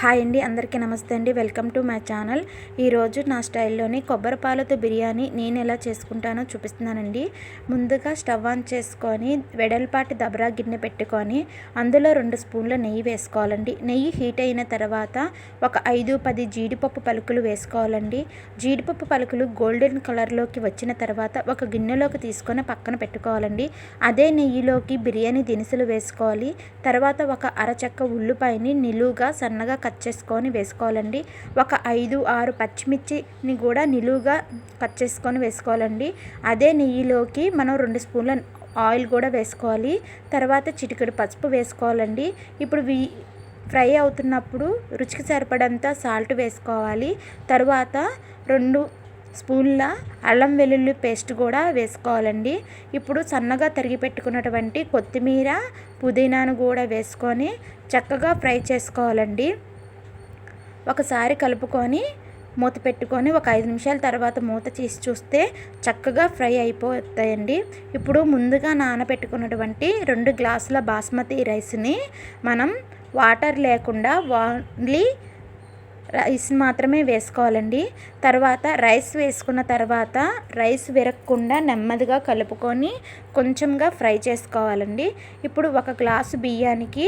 Hi అండి అందరికీ నమస్తే అండి. Welcome to my channel. ఈరోజు నా స్టైల్లోని కొబ్బరి పాలతో బిర్యానీ నేను ఎలా చేసుకుంటానో చూపిస్తున్నానండి. ముందుగా స్టవ్ ఆన్ చేసుకొని వెడల్పాటి దబరా గిన్నె పెట్టుకొని అందులో రెండు స్పూన్ల నెయ్యి వేసుకోవాలండి. నెయ్యి హీట్ అయిన తర్వాత ఒక ఐదు పది జీడిపప్పు పలుకులు వేసుకోవాలండి. జీడిపప్పు పలుకులు గోల్డెన్ కలర్లోకి వచ్చిన తర్వాత ఒక గిన్నెలోకి తీసుకొని పక్కన పెట్టుకోవాలండి. అదే నెయ్యిలోకి బిర్యానీ దినుసులు వేసుకోవాలి. తర్వాత ఒక అరచక్క ఉల్లిపాయని నిలువుగా సన్నగా కట్ చేసుకొని వేసుకోవాలండి. ఒక ఐదు ఆరు పచ్చిమిర్చిని కూడా నిలువుగా కట్ చేసుకొని వేసుకోవాలండి. అదే నెయ్యిలోకి మనం రెండు స్పూన్ల ఆయిల్ కూడా వేసుకోవాలి. తర్వాత చిటికెడు పసుపు వేసుకోవాలండి. ఇప్పుడు వీ ఫ్రై అవుతున్నప్పుడు రుచికి సరిపడంత సాల్ట్ వేసుకోవాలి. తర్వాత రెండు స్పూన్ల అల్లం వెల్లుల్లి పేస్ట్ కూడా వేసుకోవాలండి. ఇప్పుడు సన్నగా తరిగి పెట్టుకున్నటువంటి కొత్తిమీర పుదీనాను కూడా వేసుకొని చక్కగా ఫ్రై చేసుకోవాలండి. ఒకసారి కలుపుకొని మూత పెట్టుకొని ఒక ఐదు నిమిషాల తర్వాత మూత తీసి చూస్తే చక్కగా ఫ్రై అయిపోతాయండి. ఇప్పుడు ముందుగా నానబెట్టుకున్నటువంటి రెండు గ్లాసుల బాస్మతి రైస్ని మనం వాటర్ లేకుండా ఓన్లీ రైస్ మాత్రమే వేసుకోవాలండి. తర్వాత రైస్ వేసుకున్న తర్వాత రైస్ విరగకుండా నెమ్మదిగా కలుపుకొని కొంచెంగా ఫ్రై చేసుకోవాలండి. ఇప్పుడు ఒక గ్లాసు బియ్యానికి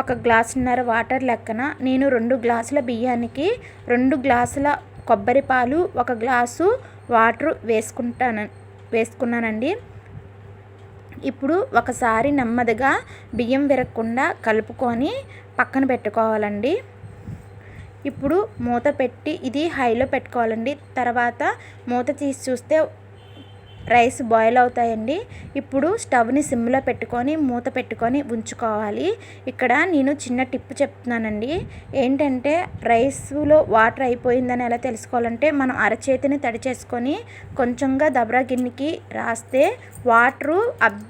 ఒక గ్లాసున్నర వాటర్ లెక్కన నేను రెండు గ్లాసుల బియ్యానికి రెండు గ్లాసుల కొబ్బరి పాలు ఒక గ్లాసు వాటర్ వేసుకుంటాను వేసుకున్నానండి. ఇప్పుడు ఒకసారి నెమ్మదిగా బియ్యం విరగకుండా కలుపుకొని పక్కన పెట్టుకోవాలండి. ఇప్పుడు మూత పెట్టి ఇది హైలో పెట్టుకోవాలండి. తర్వాత మూత తీసి చూస్తే రైస్ బాయిల్ అవుతాయండి. ఇప్పుడు స్టవ్ని సిమ్లో పెట్టుకొని మూత పెట్టుకొని ఉంచుకోవాలి. ఇక్కడ నేను చిన్న టిప్ చెప్తున్నానండి. ఏంటంటే రైస్లో వాటర్ అయిపోయిందని ఎలా తెలుసుకోవాలంటే మనం అరచేతిని తడి చేసుకొని కొంచెంగా దబరా గిన్నెకి రాస్తే వాటరు అబ్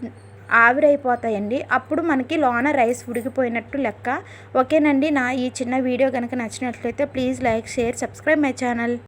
ఆవిరైపోతాయండి. అప్పుడు మనకి లోన రైస్ ఉడికిపోయినట్టు లెక్క. ఓకేనండి నా ఈ చిన్న వీడియో కనుక నచ్చినట్లయితే please like share subscribe my channel.